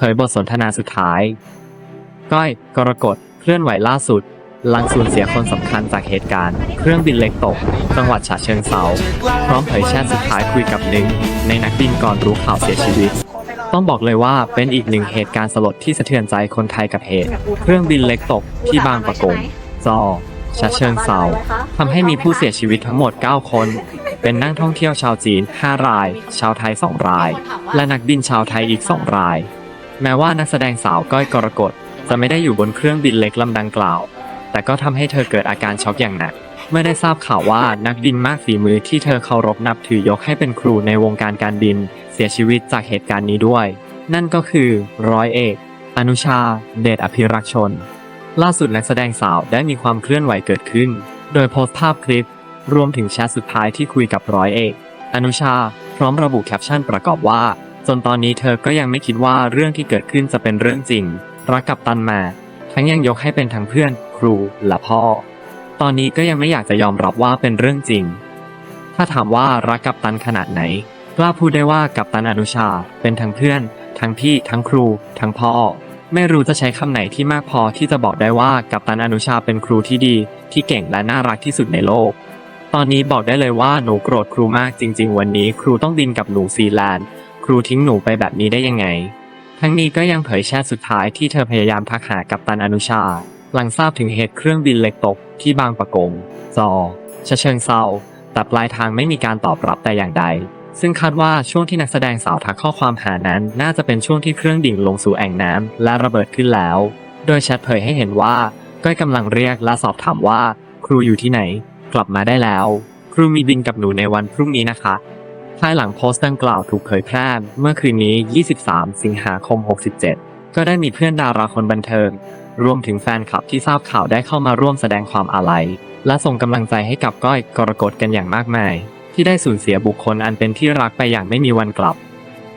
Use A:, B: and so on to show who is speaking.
A: เผยบทสนทนาสุดท้าย ก้อยกรกฎเคลื่อนไหวล่าสุด ลังสูญเสียคนสำคัญจากเหตุการณ์ เครื่องบินเล็กตก จังหวัดฉะเชิงเซาพร้อมเผยแชทสุดท้ายคุยกับหนึ่งในนักบินก่อนรู้ข่าวเสียชีวิต ต้องบอกเลยว่าเป็นอีกหนึ่งเหตุการณ์สลดที่สะเทือนใจคนไทยกับเหตุ เครื่องบินเล็กตกที่บางปะกงจอฉะเชิงเซาทำให้มีผู้เสียชีวิตทั้งหมด 9 คน เป็นนักท่องเที่ยวชาวจีน 5 ราย ชาวไทย 2 ราย และนักบินชาวไทยอีก 2 ราย แม้ว่านักแสดงสาวก้อยกรกฎจะไม่ได้อยู่บนเครื่องบินเล็กลำดังกล่าว แต่ก็ทำให้เธอเกิดอาการช็อกอย่างหนัก เมื่อได้ทราบข่าวว่านักบินมากฝีมือที่เธอเคารพนับถือยกให้เป็นครูในวงการการบิน เสียชีวิตจากเหตุการณ์นี้ด้วย นั่นก็คือร้อยเอก อนุชา เดชอภิรักษ์ชน ล่าสุดนักแสดงสาวได้มีความเคลื่อนไหวเกิดขึ้น โดยโพสต์ภาพคลิป รวมถึงแชทสุดท้ายที่คุยกับร้อยเอก อนุชา พร้อมระบุแคปชั่นประกอบว่า จนตอนนี้เธอก็ยังไม่คิดว่าเรื่องที่เกิดขึ้นจะเป็นเรื่องจริง รักกับตันมา ทั้งยังยกให้เป็นทั้งเพื่อนครูและพ่อ ตอนนี้ก็ยังไม่อยากจะยอมรับว่าเป็นเรื่องจริง ถ้าถามว่ารักกับตันขนาดไหน กล้าพูดได้ว่ากับตันอนุชา เป็นทั้งเพื่อน ทั้งพี่ ทั้งครู ทั้งพ่อ ไม่รู้จะใช้คำไหนที่มากพอที่จะบอกได้ว่ากับตันอนุชาเป็นครูที่ดี ที่เก่งและน่ารักที่สุดในโลก ตอนนี้บอกได้เลยว่าหนูโกรธครูมากจริง ๆ วันนี้ ครูต้องบินกับหนูซีแลนด์ รูทิ้งหนูไปแบบนี้ได้ยังไง ทั้งนี้ก็ยังเผยแชทสุดท้ายที่เธอพยายามทักหากับตันอนุชา หลังทราบถึงเหตุเครื่องบินเล็กตกที่บางปะกงจอชะเชิงเซาแต่ปลายทางไม่มีการตอบรับแต่อย่างใด ซึ่งคาดว่าช่วงที่นักแสดงสาวทักข้อความหานั้น น่าจะเป็นช่วงที่เครื่องดิ่งลงสู่แอ่งน้ำและระเบิดขึ้นแล้ว โดยแชทเผยให้เห็นว่าก้อยกำลังเรียกและสอบถามว่า ครูอยู่ที่ไหน กลับมาได้แล้ว ครูมีบินกับหนูในวันพรุ่งนี้นะคะ ภายหลังโพสต์ดังกล่าวถูกเผยแพร่เมื่อคืนนี้ 23 สิงหาคม 67 ก็ได้มีเพื่อนดาราคนบันเทิง รวมถึงแฟนคลับที่ทราบข่าวได้เข้ามาร่วมแสดงความอาลัย และส่งกำลังใจให้กับก้อยกรกฎกันอย่างมากมาย ที่ได้สูญเสียบุคคลอันเป็นที่รักไปอย่างไม่มีวันกลับ